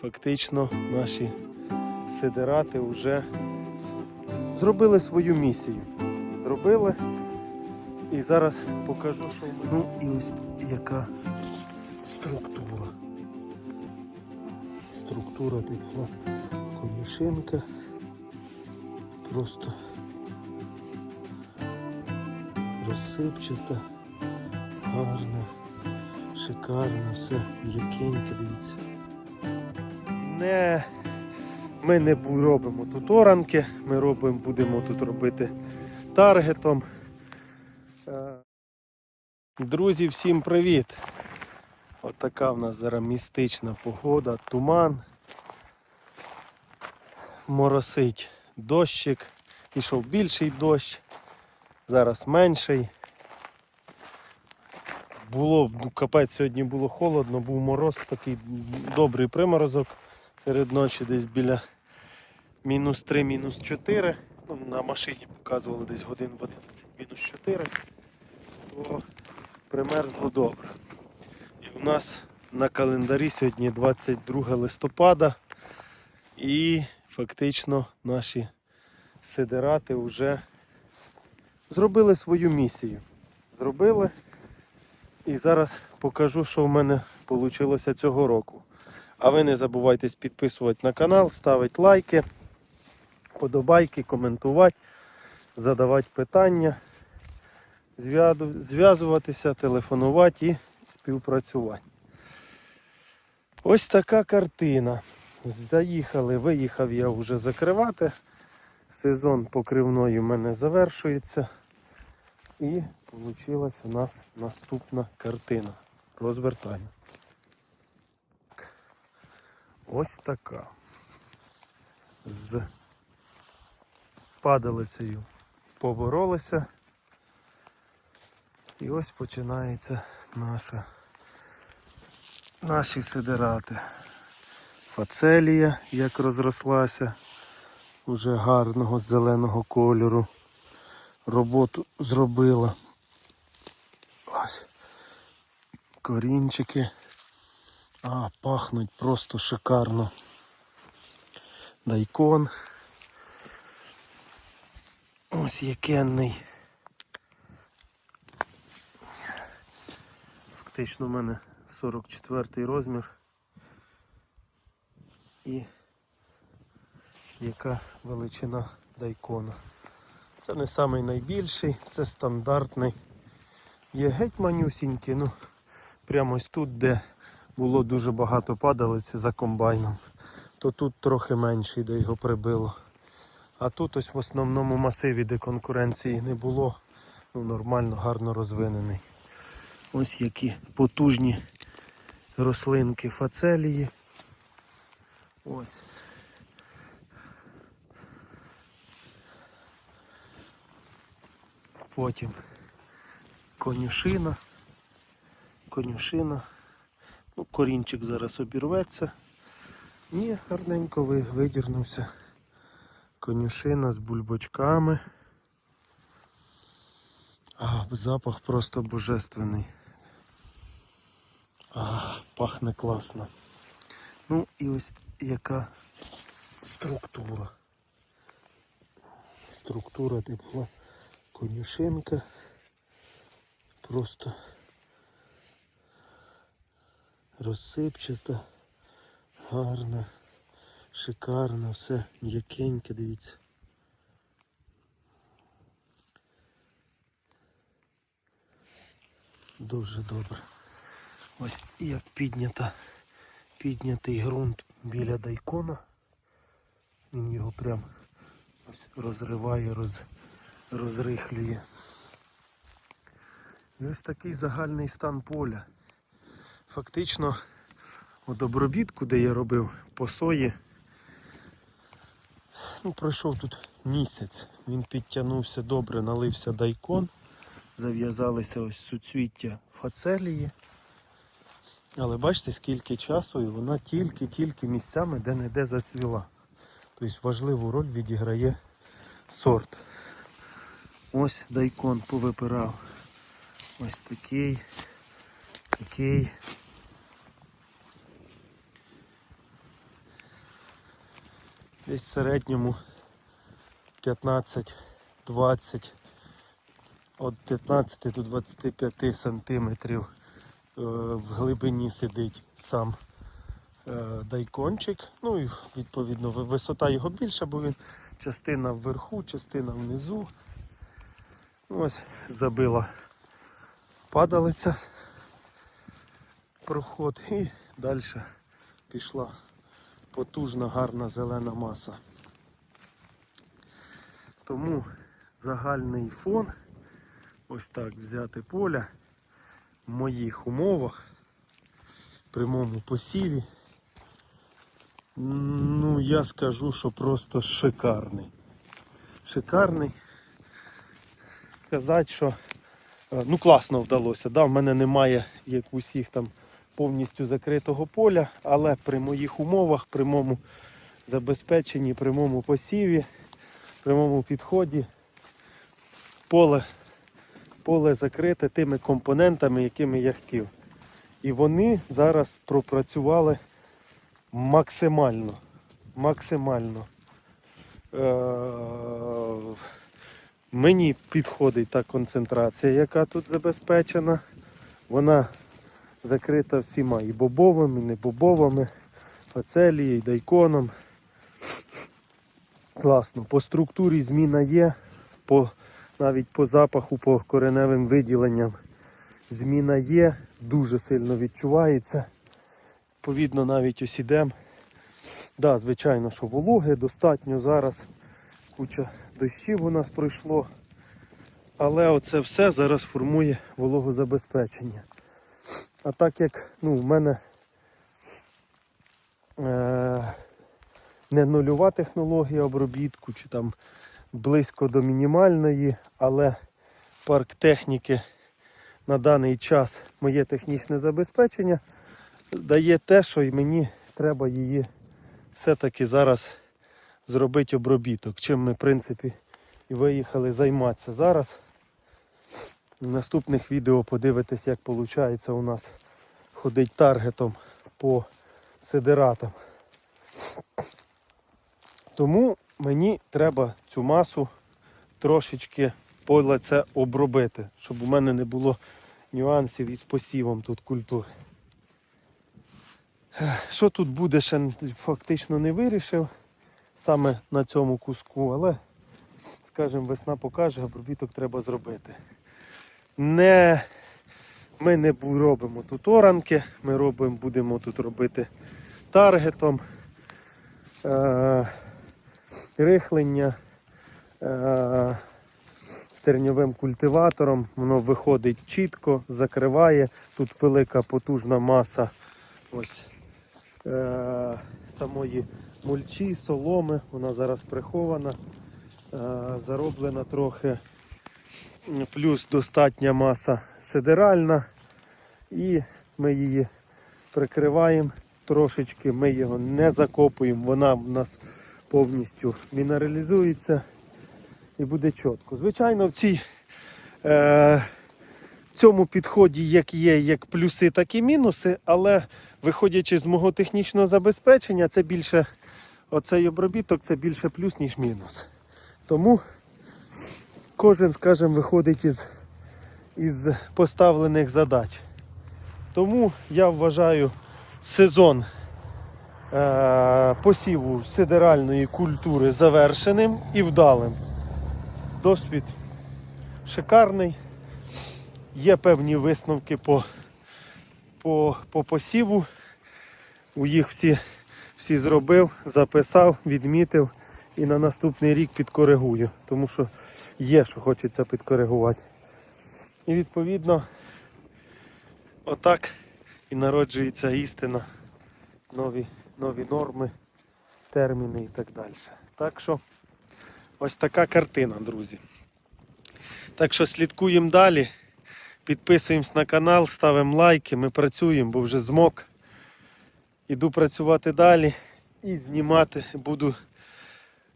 фактично наші сидерати вже зробили свою місію. Зробили. І зараз покажу, що. Ну і ось яка структура. Структура типу конюшинка. Просто розсипчаста, гарна, шикарна, все м'якеньке, дивіться. Не, ми не робимо тут оранки, ми робимо, будемо тут робити таргетом. Е, Друзі, всім привіт! Отака в нас зараз містична погода, туман. Моросить дощик. Ішов більший дощ, зараз менший. Було ну, капець, сьогодні було холодно, був мороз, такий добрий приморозок серед ночі, десь біля мінус 3, мінус 4. Ну, на машині показували десь годин в 11, мінус 4. То примерзло добре. І у нас на календарі сьогодні 22 листопада. І фактично наші сидерати вже зробили свою місію. Зробили. І зараз покажу, що в мене вийшло цього року. А ви не забувайте підписувати на канал, ставити лайки, подобайки, коментувати, задавати питання, зв'язуватися, телефонувати і співпрацювати. Ось така картина. Заїхали, виїхав я вже закривати. Сезон покривної в мене завершується. І вийшла у нас наступна картина. Розвертаю. Ось така. З падалицею поборолися. І ось починається наша, наші сидерати. Фацелія, як розрослася, уже гарного зеленого кольору. Роботу зробила. Ось. Корінчики. А, пахнуть просто шикарно. Дайкон. Ось якенний. Фактично в мене 44 розмір. І яка величина дайкона. Це не самий найбільший, це стандартний. Є геть манюсінький, ну прямо ось тут, де було дуже багато падалиці за комбайном, то тут трохи менший, де його прибило. А тут ось в основному масиві, де конкуренції не було, ну нормально, гарно розвинений. Ось які потужні рослинки фацелії. Ось. Потім конюшина. Конюшина. Ну, корінчик зараз обірветься. Ні, гарненько видірнувся. Конюшина з бульбочками. А, запах просто божественний. А, пахне класно. Ну і ось яка структура. Структура типу конюшинка. Просто розсипчаста, гарна, шикарна, все м'якеньке, дивіться. Дуже добре. Ось як піднята, піднятий ґрунт біля дайкона. Він його прям ось розриває, роз, розрихлює. І ось такий загальний стан поля. Фактично, от обробітку, де я робив по сої, ну, пройшов тут місяць. Він підтягнувся добре, налився дайкон, зав'язалися ось суцвіття фацелії. Але бачите, скільки часу і вона тільки-тільки місцями де-не-де зацвіла. Тобто важливу роль відіграє сорт. Ось дайкон повипирав. Ось такий, такий. Десь в середньому 15-20 від 15 до 25 сантиметрів е, в глибині сидить сам е, дайкончик. Ну і відповідно висота його більша, бо він частина вверху, частина внизу. Ось забила падалиця проход і далі пішла потужна гарна зелена маса. Тому загальний фон, ось так взяти поля в моїх умовах, прямому посіві. Ну, я скажу, що просто шикарний. Шикарний. Сказати, що е, ну класно вдалося. Да? В мене немає як у всіх там повністю закритого поля, але при моїх умовах, при моєму забезпеченні, при моєму посіві, при моєму підході поле, поле закрите тими компонентами, якими я хотів. І вони зараз пропрацювали максимально. Максимально. Е- Мені підходить та концентрація, яка тут забезпечена. Вона закрита всіма і бобовими, і небобовими, фацелією, і дайконом. Класно. По структурі зміна є, по, навіть по запаху, по кореневим виділенням зміна є, дуже сильно відчувається. Відповідно, навіть ось ідем. Да, звичайно, що вологи достатньо зараз. Куча дощів у нас пройшло. Але оце все зараз формує вологозабезпечення. А так як ну, в мене е, не нульова технологія обробітку, чи там близько до мінімальної, але парк техніки на даний час моє технічне забезпечення дає те, що і мені треба її все-таки зараз зробити обробіток. Чим ми, в принципі, і виїхали займатися зараз. В наступних відео подивитесь, як виходить у нас ходить таргетом по сидератам. Тому мені треба цю масу трошечки поле обробити, щоб у мене не було нюансів із посівом тут культур. Ех, Що тут буде, ще фактично не вирішив саме на цьому куску, але, скажімо, весна покаже, обробіток треба зробити. Не, ми не робимо тут оранки, ми робимо, будемо тут робити таргетом, е, рихлення, е, стерньовим культиватором. Воно виходить чітко, закриває. Тут велика потужна маса ось, е, самої мульчі, соломи. Вона зараз прихована, е, зароблена трохи плюс достатня маса сидеральна, і ми її прикриваємо трошечки, ми його не закопуємо, вона в нас повністю мінералізується і буде чітко. Звичайно, в цій е, цьому підході як є як плюси, так і мінуси, але виходячи з мого технічного забезпечення, це більше оцей обробіток це більше плюс, ніж мінус. Тому кожен, скажімо, виходить із, із поставлених задач. Тому я вважаю сезон е, посіву сидеральної культури завершеним і вдалим. Досвід шикарний. Є певні висновки по, по, по посіву. У їх всі, всі зробив, записав, відмітив і на наступний рік підкоригую, тому що є, що хочеться підкоригувати. І відповідно, отак і народжується істина, нові, нові норми, терміни і так далі. Так що ось така картина, друзі. Так що слідкуємо далі. Підписуємось на канал, ставимо лайки, ми працюємо, бо вже змок. Іду працювати далі і знімати буду.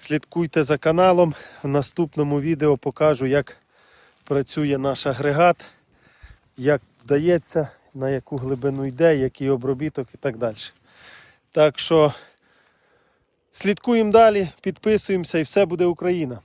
Слідкуйте за каналом. В наступному відео покажу, як працює наш агрегат, як вдається, на яку глибину йде, який обробіток і так далі. Так що Слідкуємо далі, підписуємося і все буде Україна.